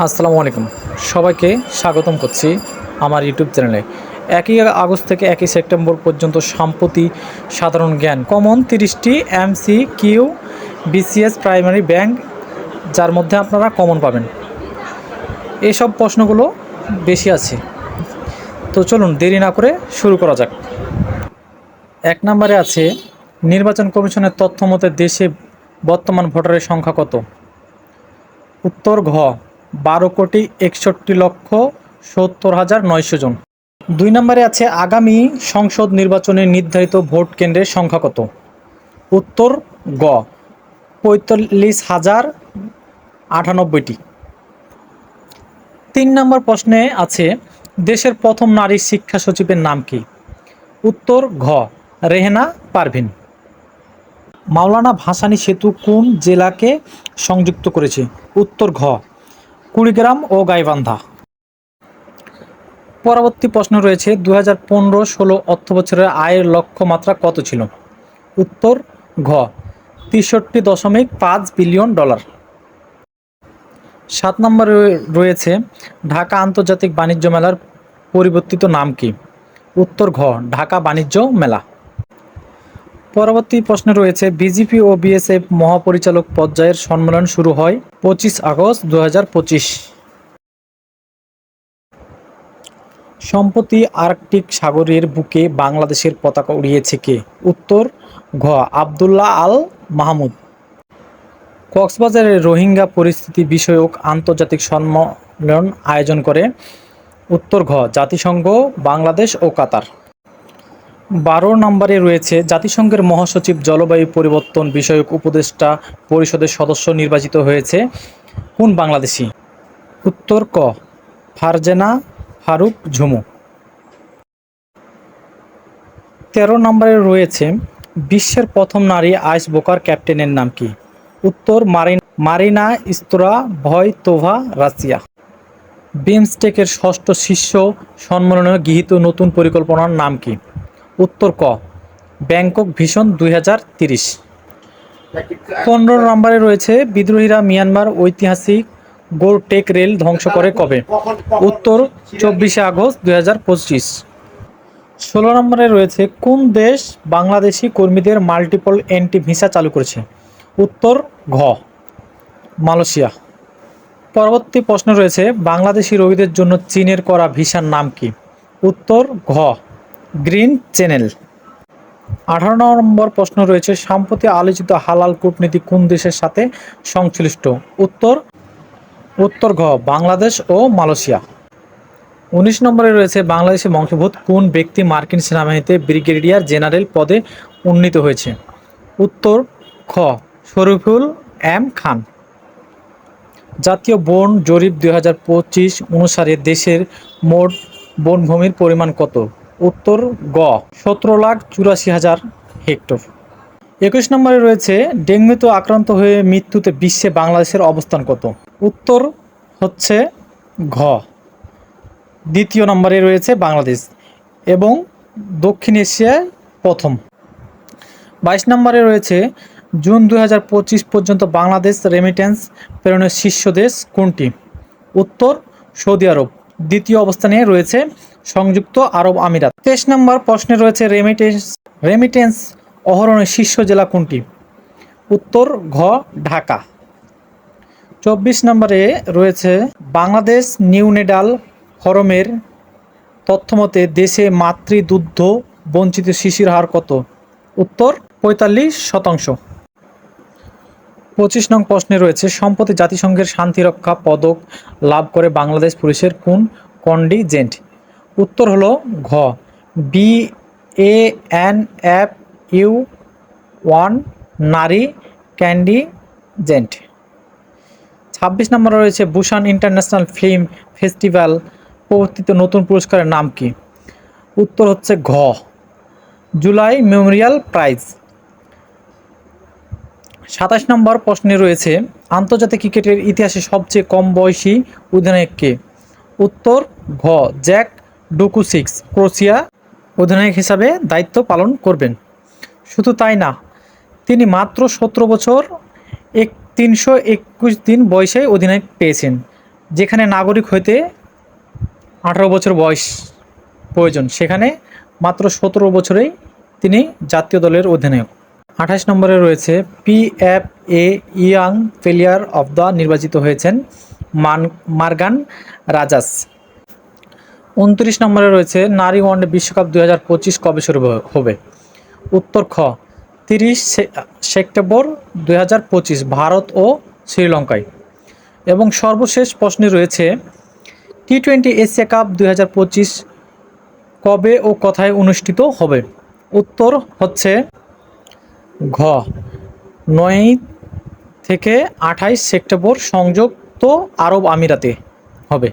আসসালামু আলাইকুম। সবাইকে স্বাগতম করছি আমার ইউটিউব চ্যানেলে। একই আগস্ট থেকে একই সেপ্টেম্বর পর্যন্ত সাম্প্রতি সাধারণ জ্ঞান কমন তিরিশটি M C Q BCS primary bank, যার মধ্যে আপনারা কমন পাবেন। এইসব প্রশ্নগুলো বেশি আছে। তো চলুন দেরি না করে শুরু করা যাক। এক নম্বরে আছে, নির্বাচন কমিশনের তথ্য মতে দেশে বর্তমান ভোটারের সংখ্যা কত? উত্তর ঘ বারো কোটি একষট্টি লক্ষ সত্তর হাজার নয়শো জন। দুই নম্বরে আছে আগামী সংসদ নির্বাচনে নির্ধারিত ভোট কেন্দ্রের সংখ্যা কত? উত্তর গ, পঁয়তাল্লিশ হাজার আটানব্বইটি। তিন নম্বর প্রশ্নে আছে, দেশের প্রথম নারী শিক্ষা সচিবের নাম কি? উত্তর ঘ, রেহেনা পারভিন। মাওলানা ভাসানী সেতু কোন জেলাকে সংযুক্ত করেছে? উত্তর ঘ কুড়িগ্রাম ও গাইবান্ধা। পরবর্তী প্রশ্ন রয়েছে দু হাজার পনেরো ষোলো অর্থ বছরের আয়ের লক্ষ্যমাত্রা কত ছিল? উত্তর, ঘ, তেষট্টি দশমিক পাঁচ বিলিয়ন ডলার। সাত নম্বরে রয়েছে, ঢাকা আন্তর্জাতিক বাণিজ্য মেলার পরিবর্তিত নাম কি? উত্তর, ঘ, ঢাকা বাণিজ্য মেলা। পরবর্তী প্রশ্নে রয়েছে, বিজেপি ও বিএসএফ মহাপরিচালক পর্যায়ের সম্মেলন শুরু হয় পঁচিশ আগস্ট দু হাজার পঁচিশ। সম্প্রতি আর্কটিক সাগরের বুকে বাংলাদেশের পতাকা উড়িয়েছে কে? উত্তর, ঘ, আবদুল্লাহ আল মাহমুদ। কক্সবাজারের রোহিঙ্গা পরিস্থিতি বিষয়ক আন্তর্জাতিক সম্মেলন আয়োজন করে। উত্তর, ঘ, জাতিসংঘ, বাংলাদেশ ও কাতার। বারো নম্বরে রয়েছে জাতিসংঘের মহাসচিব জলবায়ু পরিবর্তন বিষয়ক উপদেষ্টা পরিষদের সদস্য নির্বাচিত হয়েছে। কোন বাংলাদেশি? উত্তর ক, ফারজেনা ফারুক ঝুমু। তেরো নম্বরে রয়েছে, বিশ্বের প্রথম নারী আইস বোকার ক্যাপ্টেনের নাম কি? উত্তর, মারিন, মারিনা ইস্তরা ভয় তোভা রাশিয়া। বিমস্টেকের ষষ্ঠ শীর্ষ সম্মেলনে গৃহীত নতুন পরিকল্পনার নাম কি? উত্তর ক, ব্যাংকক ভিশন দুই হাজার তিরিশ। পনেরো নম্বরে রয়েছে বিদ্রোহীরা মিয়ানমার ঐতিহাসিক গোরটেক রেল ধ্বংস করে কবে? উত্তর, চব্বিশে আগস্ট দুই হাজার পঁচিশ। ষোলো নম্বরে রয়েছে কোন দেশ বাংলাদেশি কর্মীদের মাল্টিপল এন্টি ভিসা চালু করেছে? উত্তর, ঘ, মালয়েশিয়া। পরবর্তী প্রশ্ন রয়েছে, বাংলাদেশি রোগীদের জন্য চীনের করা ভিসার নাম কি? উত্তর, ঘ গ্রিন চ্যানেল। আঠারো নম্বর প্রশ্ন রয়েছে, সাম্প্রতি আলোচিত হালাল কূটনীতি কোন দেশের সাথে সংশ্লিষ্ট? উত্তর উত্তর ঘ, বাংলাদেশ ও মালয়েশিয়া। উনিশ নম্বরে রয়েছে, বাংলাদেশে বংশোদ্ভূত কোন ব্যক্তি মার্কিন সেনাবাহিনীতে ব্রিগেডিয়ার জেনারেল পদে উন্নীত হয়েছে? উত্তর খ, শরীফুল এম খান। জাতীয় বন জরিপ দুই হাজার পঁচিশ অনুসারে দেশের মোট বনভূমির পরিমাণ কত? উত্তর গ, সতেরো লাখ চুরাশি হাজার হেক্টর। একুশ নম্বরে রয়েছে ডেঙ্গুতে আক্রান্ত হয়ে মৃত্যুতে বিশ্বে বাংলাদেশের অবস্থান কত? উত্তর হচ্ছে ঘ। দ্বিতীয় নম্বরে রয়েছে বাংলাদেশ এবং দক্ষিণ এশিয়ায় প্রথম। বাইশ নম্বরে রয়েছে, জুন দু হাজার পঁচিশ পর্যন্ত বাংলাদেশ রেমিটেন্স প্রেরণের শীর্ষ দেশ কোনটি? উত্তর সৌদি আরব। দ্বিতীয় অবস্থানে রয়েছে সংযুক্ত আরব আমিরাত। তেইশ নম্বর প্রশ্নে রয়েছে রেমিটেন্স রেমিটেন্স অহরণের শীর্ষ জেলা কোনটি? উত্তর ঘ, ঢাকা। চব্বিশ নম্বরে রয়েছে বাংলাদেশ নিউ নেডাল ফরমের তথ্যমতে দেশে মাতৃদুগ্ধ বঞ্চিত শিশির হার কত? উত্তর, পঁয়তাল্লিশ শতাংশ। পঁচিশ নং প্রশ্নে রয়েছে, সম্প্রতি জাতিসংঘের শান্তিরক্ষা পদক লাভ করে বাংলাদেশ পুলিশের কোন কন্ডিজেন্ট উত্তর হলো ঘ। B A N F U one নারী ক্যান্ডিজেন্ট ছাব্বিশ নম্বরে রয়েছে বুসান ইন্টারন্যাশনাল ফিল্ম ফেস্টিভ্যাল, প্রবর্তিত নতুন পুরস্কারের নাম কি? উত্তর হচ্ছে ঘ। July memorial prize. সাতাশ নম্বর প্রশ্নে রয়েছে, আন্তর্জাতিক ক্রিকেটের ইতিহাসে সবচেয়ে কম বয়সী অধিনায়ক কে? উত্তর ঘ, জ্যাক ডুকুসিক্স ক্রোসিয়া অধিনায়ক হিসাবে দায়িত্ব পালন করবেন। শুধু তাই না, তিনি মাত্র সতেরো বছর এক তিনশো একুশ দিন বয়সে অধিনায়ক পেয়েছেন, যেখানে নাগরিক হইতে আঠারো বছর বয়স প্রয়োজন। সেখানে মাত্র সতেরো বছরেই তিনি জাতীয় দলের অধিনায়ক। আঠাশ নম্বরে রয়েছে P F A young player of the নির্বাচিত হয়েছেন মান, মার্গান রাজাস। উনত্রিশ নম্বরে রয়েছে নারী ওয়ানডে বিশ্বকাপ দুই হাজার পঁচিশ কবে শুরু হবে? উত্তর খ, তিরিশ সেপ্টেম্বর দুই হাজার পঁচিশ ভারত ও শ্রীলঙ্কায়। এবং সর্বশেষ প্রশ্নে রয়েছে টি টোয়েন্টি এশিয়া কাপ দুই হাজার পঁচিশ কবে ও কোথায় অনুষ্ঠিত হবে? উত্তর হচ্ছে ঘ, নয় থেকে আঠাইশ সেপ্টেম্বর সংযুক্ত আরব আমিরাতে হবে।